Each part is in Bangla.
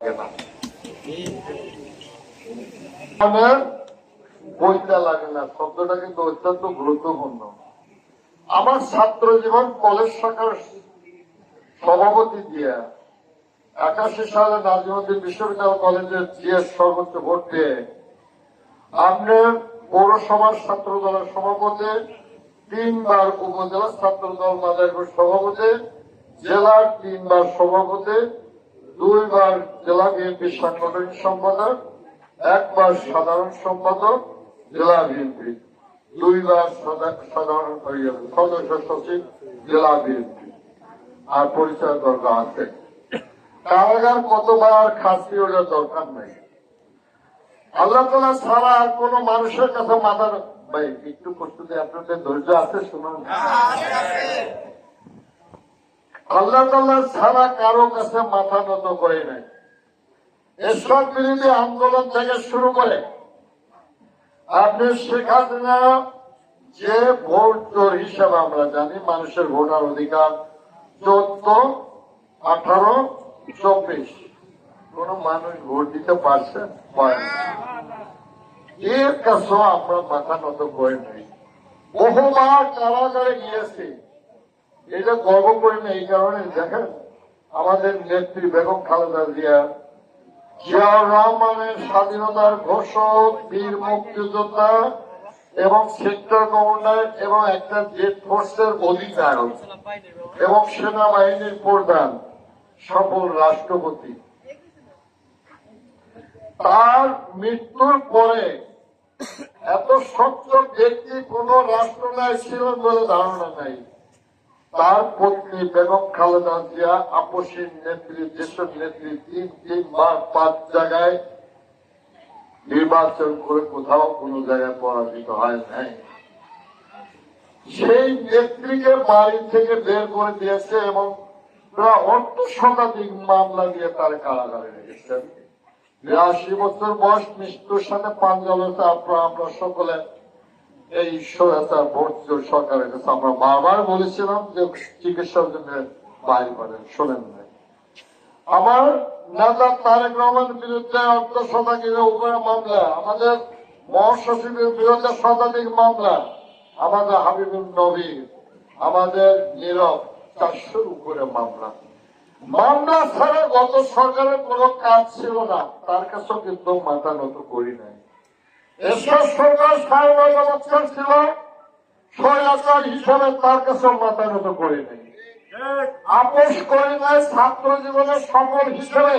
না আমার বইটা লাগে না, শব্দটা কিন্তু অত্যন্ত গুরুত্বপূর্ণ। আমার ছাত্র জীবন কলেজ শাখার সভাপতি দিয়ে একাশি সালে বিশ্ববিদ্যালয় কলেজের জিএস সর্বোচ্চ ভোট আপনার পৌরসভার ছাত্র দলের সভাপতি, তিনবার উপজেলা ছাত্র দল মাদারীপুর সভাপতি, জেলার তিনবার সভাপতি দুইবার জেলা বিএনপি সাংগঠনিক সম্পাদক, একবার সাধারণ সম্পাদক, জেলা বিএনপি। দুইবার সাধারণ সদস্য সচিব, জেলা বিএনপি। আর পরিচয় দরকার আছে। কারাগার কতবার খাসি ওটার দরকার নেই। আল্লাহ তালা ছাড়া আর কোন মানুষের কাছে মাথার ভাই, একটু প্রস্তুতি, আপনাদের ধৈর্য আছে শুনুন। আল্লাহ তাল্লাহ ছাড়া কারও কাছে মাথা নত করে নাই। এসব বিরোধী আন্দোলন থেকে শুরু করে আপনি শেখ যে ভোট চোর হিসাবে আমরা জানি, মানুষের ভোটার অধিকার চোদ্দ, আঠারো, চব্বিশ। কোন মানুষ ভোট দিতে পারছে? পারে এর কাছেও আমরা মাথা নত করে নাই। বহুবার কারাগারে গিয়েছি। এটা গর্ব করি না এই কারণে, দেখেন, আমাদের নেত্রী বেগম খালেদা জিয়া, জিয়াউর রহমানের স্বাধীনতার ঘোষক, বীর মুক্তিযোদ্ধা এবং সেক্টর গভর্নর এবং একটা জেট ফোর্সের অধিনায়ক এবং সেনাবাহিনীর প্রধান, সফল রাষ্ট্রপতি। তার মৃত্যুর পরে এত স্বচ্ছ ব্যক্তি কোন রাষ্ট্রনায় ছিল বলে ধারণা নাই। তার পত্নী বেগম খালেদা জিয়া আপসীর নেত্রী দেশের নেত্রী তিন তিনবার পাঁচ জায়গায় নির্বাচন করে কোথাও কোন জায়গায় পরাজিত হয় নাই। সেই নেত্রীকে বাড়ি থেকে বের করে দিয়েছে এবং প্রায় অর্ধ শতাধিক মামলা দিয়ে তার কারাগারে রেখেছেন। বিরাশি বছর বয়স, মৃত্যুর সাথে পাঞ্জাব আপনারা আমরা সকলে এই ভোট জোট সরকারের কাছে। আমরা বারবার বলেছিলাম যে চিকিৎসার জন্য বাইরে করেন শোনেন আমার নেতা তারেক রহমানের বিরুদ্ধে অর্ধ শতাধিক উপরে মামলা, আমাদের মহাসচিবের বিরুদ্ধে শতাধিক মামলা, আমাদের হাবিবুল নবী আমাদের নীরব চারশোর উপরে মামলা। মামলা ছাড়া গত সরকারের কোনো কাজ ছিল না। তার কাছেও কিন্তু মাথা নত করি নাই। করি নাই। ছাত্র জীবনের সফল হিসেবে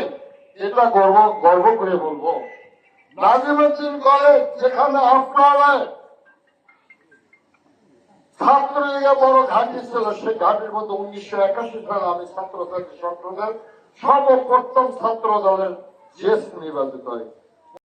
বলব। নাজিমুদ্দিন কলেজ, যেখানে আপনারা বড় ঘাঁটি সেই ঘাঁটির মধ্যে উনিশশো একাশি সালে আমি সর্বপ্রথম ছাত্র দলের জিএস নির্বাচিত হয়